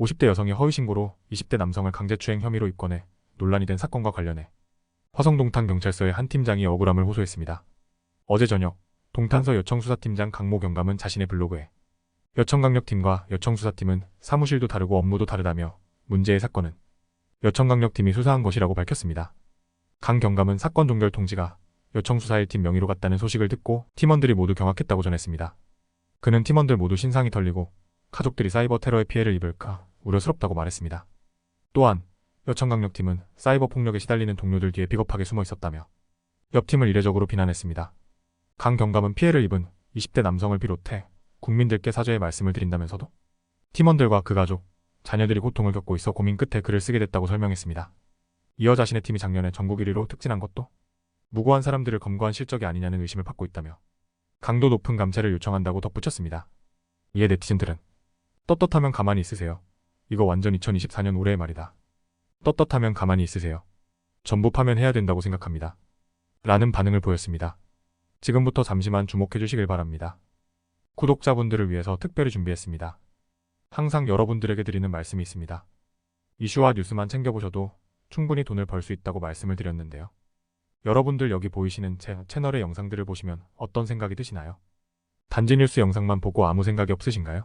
50대 여성이 허위신고로 20대 남성을 강제추행 혐의로 입건해 논란이 된 사건과 관련해 화성동탄 경찰서의 한 팀장이 억울함을 호소했습니다. 어제 저녁 동탄서 여청수사팀장 강모 경감은 자신의 블로그에 여청강력팀과 여청수사팀은 사무실도 다르고 업무도 다르다며 문제의 사건은 여청강력팀이 수사한 것이라고 밝혔습니다. 강 경감은 사건 종결 통지가 여청수사 1팀 명의로 갔다는 소식을 듣고 팀원들이 모두 경악했다고 전했습니다. 그는 팀원들 모두 신상이 털리고 가족들이 사이버 테러의 피해를 입을까 우려스럽다고 말했습니다. 또한 여청강력팀은 사이버 폭력에 시달리는 동료들 뒤에 비겁하게 숨어 있었다며 옆 팀을 이례적으로 비난했습니다. 강 경감은 피해를 입은 20대 남성을 비롯해 국민들께 사죄의 말씀을 드린다면서도 팀원들과 그 가족, 자녀들이 고통을 겪고 있어 고민 끝에 글을 쓰게 됐다고 설명했습니다. 이어 자신의 팀이 작년에 전국 1위로 특진한 것도 무고한 사람들을 검거한 실적이 아니냐는 의심을 받고 있다며 강도 높은 감찰을 요청한다고 덧붙였습니다. 이에 네티즌들은 떳떳하면 가만히 있으세요. 이거 완전 2024년 올해의 말이다. 떳떳하면 가만히 있으세요. 전부 파면해야 된다고 생각합니다. 라는 반응을 보였습니다. 지금부터 잠시만 주목해 주시길 바랍니다. 구독자분들을 위해서 특별히 준비했습니다. 항상 여러분들에게 드리는 말씀이 있습니다. 이슈와 뉴스만 챙겨보셔도 충분히 돈을 벌 수 있다고 말씀을 드렸는데요. 여러분들 여기 보이시는 제 채널의 영상들을 보시면 어떤 생각이 드시나요? 단지 뉴스 영상만 보고 아무 생각이 없으신가요?